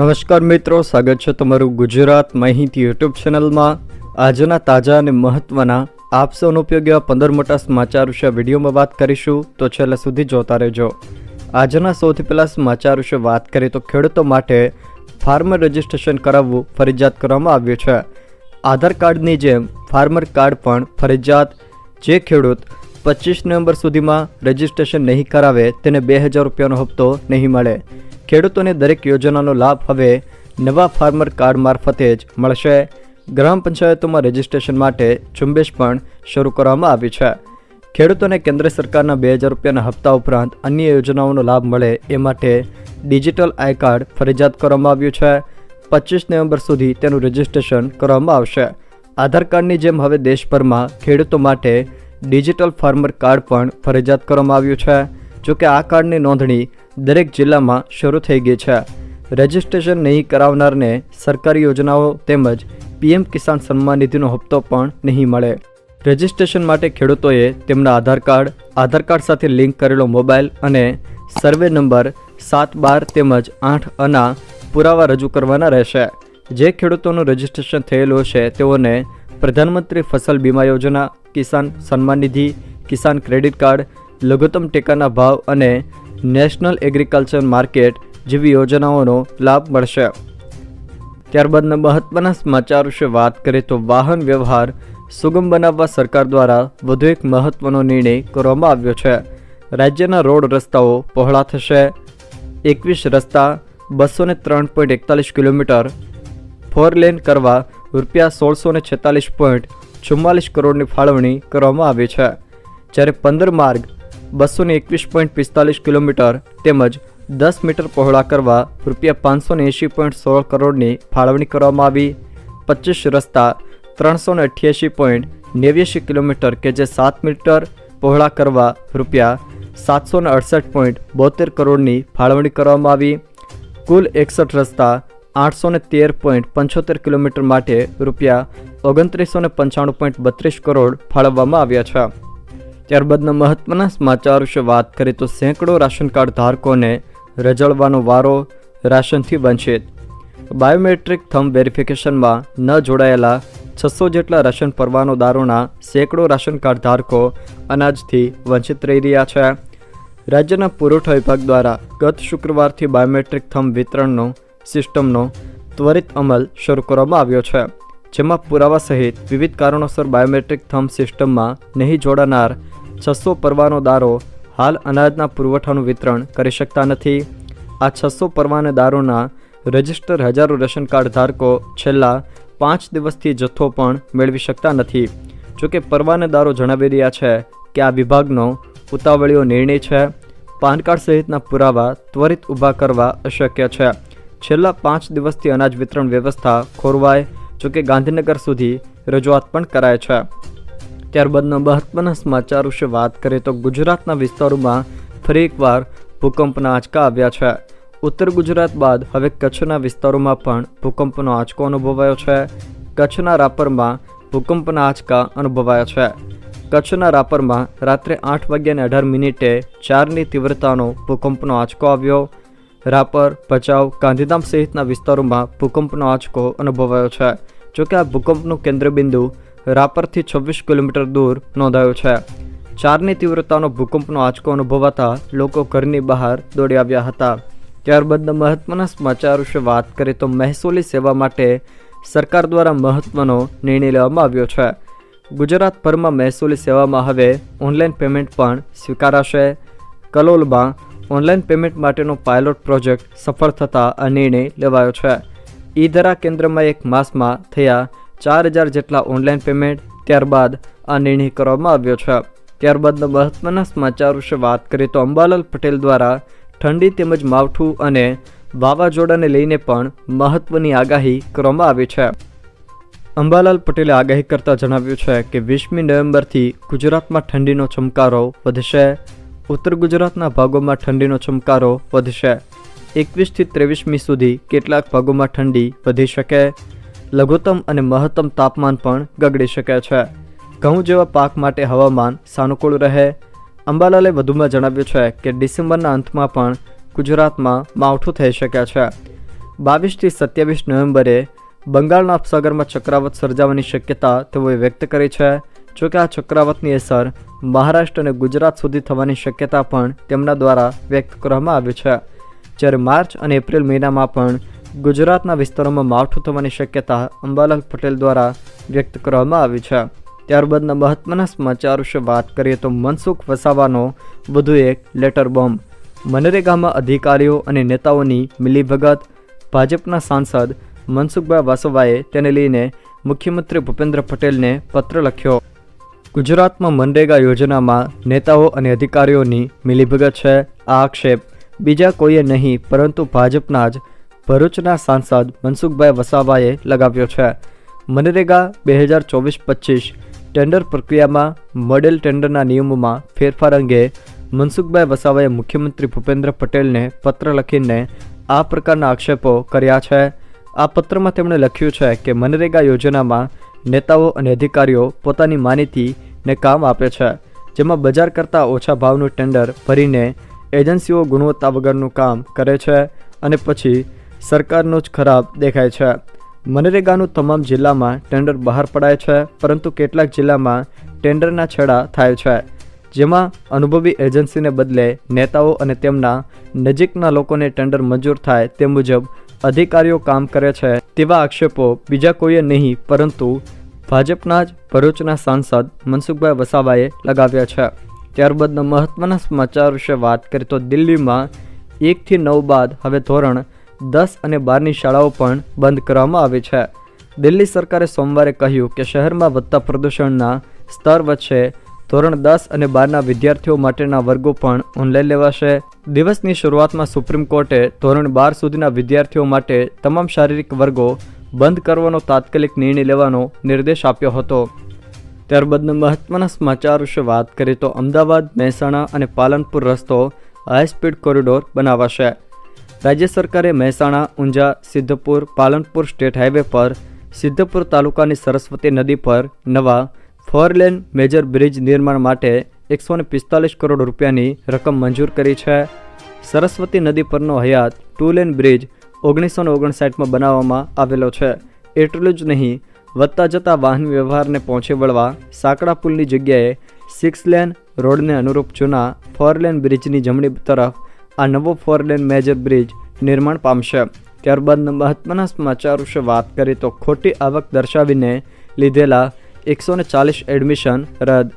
નમસ્કાર મિત્રો, સ્વાગત છે તમારું ગુજરાત માહિતી યુટ્યુબ ચેનલમાં. આજના તાજા અને મહત્વના, આપ સૌનો ઉપયોગી એવા પંદર મોટા સમાચાર વિશે વિડીયોમાં વાત કરીશું, તો છેલ્લા સુધી જોતા રહેજો. આજના સૌથી પહેલાં સમાચાર વિશે વાત કરીએ તો ખેડૂતો માટે ફાર્મર રજિસ્ટ્રેશન કરાવવું ફરજિયાત કરવામાં આવ્યું છે. આધાર કાર્ડની જેમ ફાર્મર કાર્ડ પણ ફરજિયાત. જે ખેડૂત પચીસ નવેમ્બર સુધીમાં રજિસ્ટ્રેશન નહીં કરાવે, તેને બે હજાર રૂપિયાનો હપ્તો નહીં મળે. ખેડૂતોને દરેક યોજનાનો લાભ હવે નવા ફાર્મર કાર્ડ મારફતે જ મળશે. ગ્રામ પંચાયતોમાં રજિસ્ટ્રેશન માટે ઝુંબેશ પણ શરૂ કરવામાં આવી છે. ખેડૂતોને કેન્દ્ર સરકારના બે હજાર રૂપિયાના હપ્તા ઉપરાંત અન્ય યોજનાઓનો લાભ મળે એ માટે ડિજિટલ આઈ કાર્ડ ફરજિયાત કરવામાં આવ્યું છે. પચીસ નવેમ્બર સુધી તેનું રજિસ્ટ્રેશન કરવામાં આવશે. આધાર કાર્ડની જેમ હવે દેશભરમાં ખેડૂતો માટે ડિજિટલ ફાર્મર કાર્ડ પણ ફરજિયાત કરવામાં આવ્યું છે. જોકે આ કાર્ડની નોંધણી દરેક જિલ્લામાં શરૂ થઈ ગઈ છે. રજિસ્ટ્રેશન નહીં કરાવનારને સરકારી યોજનાઓ તેમજ પીએમ કિસાન સન્માન નિધિનો હપ્તો પણ નહીં મળે. રજિસ્ટ્રેશન માટે ખેડૂતોએ તેમના આધાર કાર્ડ આધાર કાર્ડ સાથે લિંક કરેલો મોબાઈલ અને સર્વે નંબર સાત બાર તેમજ આઠ અના પુરાવા રજૂ કરવાના રહેશે. જે ખેડૂતોનું રજિસ્ટ્રેશન થયેલું હશે તેઓને પ્રધાનમંત્રી ફસલ બીમા યોજના, કિસાન સન્માન નિધિ, કિસાન ક્રેડિટ કાર્ડ લઘુત્તમ ટેકાના ભાવ અને નેશનલ એગ્રીકલ્ચર માર્કેટ જેવી યોજનાઓનો લાભ મળશે. ત્યારબાદના મહત્વના સમાચાર વિશે વાત કરીએ તો વાહન વ્યવહાર સુગમ બનાવવા સરકાર દ્વારા વધુ એક મહત્વનો નિર્ણય કરવામાં આવ્યો છે. રાજ્યના રોડ રસ્તાઓ પહોળા થશે. એકવીસ રસ્તા બસો ને ત્રણ પોઈન્ટ એકતાલીસ કિલોમીટર ફોર લેન કરવા રૂપિયા સોળસો ને છેતાલીસ પોઈન્ટ ચુમ્માલીસ કરોડની ફાળવણી કરવામાં આવી છે. જ્યારે પંદર માર્ગ બસો એકવીસ પોઈન્ટ પિસ્તાલીસ કિલોમીટર તેમજ દસ મીટર પહોળા કરવા રૂપિયા પાંચસો એંશી પોઈન્ટ સોળ કરોડની ફાળવણી કરવામાં આવી. પચીસ રસ્તા ત્રણસો ને અઠ્યાસી પોઈન્ટ નેવ્યાસી કિલોમીટર કે જે સાત મીટર પહોળા કરવા રૂપિયા સાતસો ને અડસઠ પોઈન્ટ બોતેર કરોડની ફાળવણી કરવામાં આવી. કુલ એકસઠ રસ્તા આઠસો ને તેર પોઈન્ટ પંચોતેર કિલોમીટર માટે રૂપિયા ઓગણત્રીસો ને પંચાણું પોઈન્ટ બત્રીસ કરોડ ફાળવવામાં આવ્યા છે. ત્યારબાદના મહત્વના સમાચાર વિશે વાત કરીએ તો સેંકડો રાશન કાર્ડ ધારકોને રજળવાનો વારો રાશનથી વંચિત. બાયોમેટ્રિક થમ વેરિફિકેશનમાં ન જોડાયેલા છસો જેટલા રાશન પરવાનોદારોના સેંકડો રાશન કાર્ડ ધારકો અનાજથી વંચિત રહી રહ્યા છે. રાજ્યના પુરવઠા વિભાગ દ્વારા ગત શુક્રવારથી બાયોમેટ્રિક થમ વિતરણનો સિસ્ટમનો ત્વરિત અમલ શરૂ કરવામાં આવ્યો છે, જેમાં પુરાવા સહિત વિવિધ કારણોસર બાયોમેટ્રિક થમ સિસ્ટમમાં નહીં જોડાનાર છસો પરવાનોદારો હાલ અનાજના પુરવઠાનું વિતરણ કરી શકતા નથી. આ છસો પરવાનેદારોના રજિસ્ટર હજારો રેશન કાર્ડ ધારકો છેલ્લા પાંચ દિવસથી જથ્થો પણ મેળવી શકતા નથી. જોકે પરવાનેદારો જણાવી રહ્યા છે કે આ વિભાગનો ઉતાવળીઓ નિર્ણય છે. પાન કાર્ડ સહિતના પુરાવા ત્વરિત ઊભા કરવા અશક્ય છે. છેલ્લા પાંચ દિવસથી અનાજ વિતરણ વ્યવસ્થા ખોરવાય, જોકે ગાંધીનગર સુધી રજૂઆત પણ કરાય છે. ત્યારબાદના મહત્વના સમાચાર વિશે વાત કરીએ તો ગુજરાતના વિસ્તારોમાં ફરી એકવાર ભૂકંપના આંચકા આવ્યા છે. ઉત્તર ગુજરાત બાદ હવે કચ્છના વિસ્તારોમાં પણ ભૂકંપનો આંચકો અનુભવાયો છે. કચ્છના રાપરમાં ભૂકંપના આંચકા અનુભવાયા છે. કચ્છના રાપરમાં રાત્રે આઠ વાગ્યાને અઢાર મિનિટે ચારની તીવ્રતાનો ભૂકંપનો આંચકો આવ્યો. રાપર, ભચાઉ, ગાંધીધામ સહિતના વિસ્તારોમાં ભૂકંપનો આંચકો અનુભવાયો છે. જોકે આ ભૂકંપનું કેન્દ્રબિંદુ રાપરથી છવ્વીસ કિલોમીટર દૂર નોંધાયું છે. ચારની તીવ્રતાનો ભૂકંપનો આંચકો અનુભવાતા લોકો ઘરની બહાર દોડી આવ્યા હતા. ત્યારબાદના મહત્વના સમાચાર વિશે વાત કરીએ તો મહેસૂલી સેવા માટે સરકાર દ્વારા મહત્વનો નિર્ણય લેવામાં આવ્યો છે. ગુજરાતભરમાં મહેસૂલી સેવામાં હવે ઓનલાઈન પેમેન્ટ પણ સ્વીકારાશે. કલોલમાં ઓનલાઈન પેમેન્ટ માટેનો પાયલોટ પ્રોજેક્ટ સફળ થતાં આ નિર્ણય લેવાયો છે. ઈધરા કેન્દ્રમાં એક માસમાં થયા ચાર હજાર જેટલા ઓનલાઈન પેમેન્ટ ત્યારબાદ આ નિર્ણય કરવામાં આવ્યો છે. ત્યારબાદના મહત્વના સમાચાર વિશે વાત કરીએ તો અંબાલાલ પટેલ દ્વારા ઠંડી તેમજ માવઠું અને વાવાઝોડાને લઈને પણ મહત્વની આગાહી કરવામાં આવી છે. અંબાલાલ પટેલે આગાહી કરતા જણાવ્યું છે કે વીસમી નવેમ્બરથી ગુજરાતમાં ઠંડીનો ચમકારો વધશે. ઉત્તર ગુજરાતના ભાગોમાં ઠંડીનો ચમકારો વધશે. એકવીસથી ત્રેવીસમી સુધી કેટલાક ભાગોમાં ઠંડી વધી શકે. લઘુત્તમ અને મહત્તમ તાપમાન પણ ગગડી શકે છે. ઘઉં જેવા પાક માટે હવામાન સાનુકૂળ રહે. અંબાલાલે વધુમાં જણાવ્યું છે કે ડિસેમ્બરના અંતમાં પણ ગુજરાતમાં માવઠું થઈ શકે છે. બાવીસથી સત્યાવીસ નવેમ્બરે બંગાળના ઉપસાગરમાં ચક્રાવત સર્જાવાની શક્યતા તેઓએ વ્યક્ત કરી છે. જોકે આ ચક્રાવતની અસર મહારાષ્ટ્ર અને ગુજરાત સુધી થવાની શક્યતા પણ તેમના દ્વારા વ્યક્ત કરવામાં આવી છે. જ્યારે માર્ચ અને એપ્રિલ મહિનામાં પણ ગુજરાતના વિસ્તારોમાં માવઠું થવાની શક્યતા અંબાલાલ પટેલ દ્વારા વ્યક્ત કરવામાં આવી છે. ત્યારબાદના મહત્વના સમાચાર વિશે વાત કરીએ તો મનસુખ વસાવાનો વધુ એક લેટર બોમ્બ. મનરેગામાં અધિકારીઓ અને નેતાઓની મિલીભગત ભાજપના સાંસદ મનસુખભાઈ વાસવાએ તેને લઈને મુખ્યમંત્રી ભૂપેન્દ્ર પટેલને પત્ર લખ્યો. ગુજરાતમાં મનરેગા યોજનામાં નેતાઓ અને અધિકારીઓની મિલીભગત છે આ આક્ષેપ. બીજા કોઈએ નહીં, પરંતુ ભાજપના જ ભરૂચના સાંસદ મનસુખભાઈ વસાવાએ લગાવ્યો છે. મનરેગા બે હજાર ચોવીસ પચીસ ટેન્ડર પ્રક્રિયામાં મોડેલ ટેન્ડરના નિયમોમાં ફેરફાર અંગે મનસુખભાઈ વસાવાએ મુખ્યમંત્રી ભૂપેન્દ્ર પટેલને પત્ર લખીને આ પ્રકારના આક્ષેપો કર્યા છે. આ પત્રમાં તેમણે લખ્યું છે કે મનરેગા યોજનામાં નેતાઓ અને અધિકારીઓ પોતાની માનીતીને કામ આપે છે, જેમાં બજાર કરતાં ઓછા ભાવનું ટેન્ડર ભરીને એજન્સીઓ ગુણવત્તા વગરનું કામ કરે છે અને પછી સરકારનું જ ખરાબ દેખાય છે. મનરેગાનું તમામ જિલ્લામાં ટેન્ડર બહાર પડાય છે, પરંતુ કેટલાક જિલ્લામાં ટેન્ડરના છેડા થાય છે. જેમાં અનુભવી એજન્સીને બદલે નેતાઓ અને તેમના નજીકના લોકોને ટેન્ડર મંજૂર થાય તે મુજબ અધિકારીઓ કામ કરે છે તેવા આક્ષેપો બીજા કોઈએ નહીં, પરંતુ ભાજપના જ ભરૂચના સાંસદ મનસુખભાઈ વસાવાએ લગાવ્યા છે. ત્યારબાદના મહત્વના સમાચાર વિશે વાત કરીએ તો દિલ્હીમાં એકથી નવ બાદ હવે ધોરણ દસ અને બારની શાળાઓ પણ બંધ કરવામાં આવી છે. દિલ્હી સરકારે સોમવારે કહ્યું કે શહેરમાં વધતા પ્રદૂષણના સ્તર વચ્ચે ધોરણ દસ અને બારના વિદ્યાર્થીઓ માટેના વર્ગો પણ ઓનલાઈન લેવાશે. દિવસની શરૂઆતમાં સુપ્રીમ કોર્ટે ધોરણ બાર સુધીના વિદ્યાર્થીઓ માટે તમામ શારીરિક વર્ગો બંધ કરવાનો તાત્કાલિક નિર્ણય લેવાનો નિર્દેશ આપ્યો હતો. ત્યારબાદના મહત્વના સમાચાર વિશે વાત કરીએ તો અમદાવાદ, મહેસાણા અને પાલનપુર રસ્તો હાઈ સ્પીડ કોરિડોર બનાવાશે. રાજ્ય સરકારે મહેસાણા, ઊંઝા, સિદ્ધપુર, પાલનપુર સ્ટેટ હાઈવે પર સિદ્ધપુર તાલુકાની સરસ્વતી નદી પર નવા ફોર લેન મેજર બ્રિજ નિર્માણ માટે એકસો પિસ્તાલીસ કરોડ રૂપિયાની રકમ મંજૂર કરી છે. સરસ્વતી નદી પરનો હયાત ટુ લેન બ્રિજ ઓગણીસો ઓગણસાઠમાં બનાવવામાં આવેલો છે. એટલું જ નહીં, વધતા જતા વાહન વ્યવહારને પહોંચી વળવા સાંકડા પુલની જગ્યાએ સિક્સ લેન રોડને અનુરૂપ જૂના ફોર લેન બ્રિજની જમણી તરફ આ નવો ફોર લેન મેજર બ્રિજ નિર્માણ પામશે. ત્યારબાદ મહત્વના સમાચાર વિશે વાત કરીએ તો ખોટી આવક દર્શાવીને લીધેલા એકસો ને ચાલીસ એડમિશન રદ.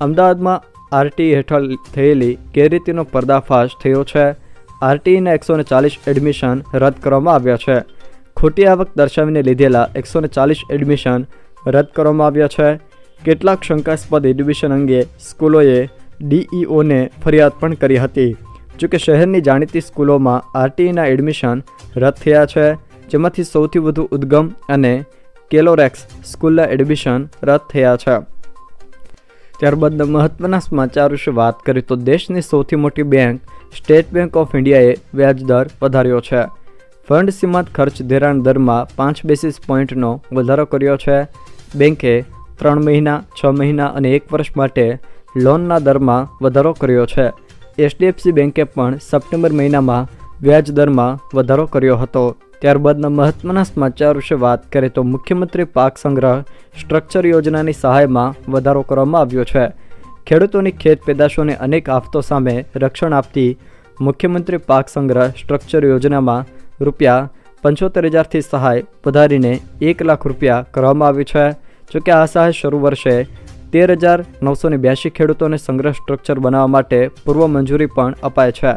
અમદાવાદમાં આરટી હેઠળ થયેલી ગેરરીતિનો પર્દાફાશ થયો છે. આરટીઈના એકસો ને ચાલીસ એડમિશન રદ કરવામાં આવ્યા છે. ખોટી આવક દર્શાવીને લીધેલા એકસો ને ચાલીસ એડમિશન રદ કરવામાં આવ્યા છે. કેટલાક શંકાસ્પદ એડમિશન અંગે સ્કૂલોએ ડીઈઓને ફરિયાદ પણ કરી હતી. જોકે શહેરની જાણીતી સ્કૂલોમાં આરટીઈના એડમિશન રદ થયા છે, જેમાંથી સૌથી વધુ ઉદ્ગમ અને કેલોરેક્સ સ્કૂલના એડમિશન રદ થયા છે. ત્યારબાદ મહત્વના સમાચાર વિશે વાત કરીએ તો દેશની સૌથી મોટી બેંક, સ્ટેટ બેંક ઓફ ઇન્ડિયાએ વ્યાજ દર વધાર્યો છે. ફંડ સીમાંત ખર્ચ ધિરાણ દરમાં પાંચ બેસિસ પોઈન્ટનો વધારો કર્યો છે. બેંકે ત્રણ મહિના, છ મહિના અને એક વર્ષ માટે લોનના દરમાં વધારો કર્યો છે. એચડીએફસી બેંકે પણ સપ્ટેમ્બર મહિનામાં વ્યાજ દરમાં વધારો કર્યો હતો. ત્યારબાદના મહત્વના સમાચાર વિશે વાત કરીએ તો મુખ્યમંત્રી પાક સંગ્રહ સ્ટ્રક્ચર યોજનાની સહાયમાં વધારો કરવામાં આવ્યો છે. ખેડૂતોની ખેત પેદાશોને અનેક આફતો સામે રક્ષણ આપતી મુખ્યમંત્રી પાક સંગ્રહ સ્ટ્રક્ચર યોજનામાં રૂપિયા પંચોતેર હજારથી સહાય વધારીને એક લાખ રૂપિયા કરવામાં આવી છે. જોકે આ સહાય શરૂ વર્ષે તેર હજાર નવસો બ્યાસી ખેડૂતોને સંગ્રહ સ્ટ્રક્ચર બનાવવા માટે પૂર્વ મંજૂરી પણ અપાય છે.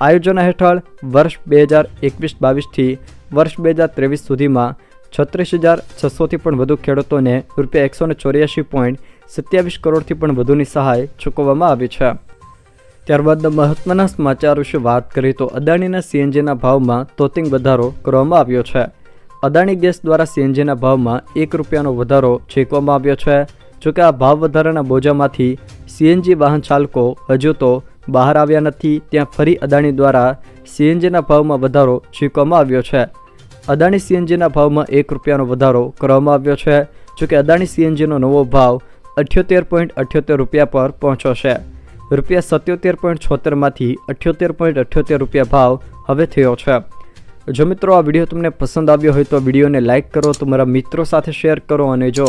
આયોજના હેઠળ વર્ષ બે હજાર એકવીસ બાવીસથી વર્ષ બે હજાર ત્રેવીસ સુધીમાં છત્રીસ હજાર છસોથી પણ વધુ ખેડૂતોને રૂપિયા એકસો ને ચોર્યાસી પોઈન્ટ સત્યાવીસ કરોડથી પણ વધુની સહાય ચૂકવવામાં આવી છે. ત્યારબાદ મહત્વના સમાચાર વિશે વાત કરીએ તો અદાણીના સીએનજીના ભાવમાં તોતિંગ વધારો કરવામાં આવ્યો છે. અદાણી ગેસ દ્વારા સીએનજીના ભાવમાં એક રૂપિયાનો વધારો છેકવામાં આવ્યો છે. જોકે આ ભાવ વધારાના બોજામાંથી સીએનજી વાહન ચાલકો હજુ તો બહાર આવ્યા નથી, ત્યાં ફરી અદાણી દ્વારા સીએનજીના ભાવમાં વધારો ચૂકવવામાં આવ્યો છે. અદાણી સીએનજીના ભાવમાં એક રૂપિયાનો વધારો કરવામાં આવ્યો છે, જોકે અદાણી સીએનજીનો નવો ભાવ અઠ્યોતેર પોઈન્ટ અઠ્યોતેર રૂપિયા પર પહોંચ્યો છે. રૂપિયા સત્યોતેર પોઈન્ટ છોતેરમાંથી અઠ્યોતેર પોઈન્ટ અઠ્યોતેર રૂપિયા ભાવ હવે થયો છે. જો મિત્રો આ વીડિયો તમને પસંદ આવ્યો હોય તો વિડીયોને લાઇક કરો, તમારા મિત્રો સાથે શેર કરો અને જો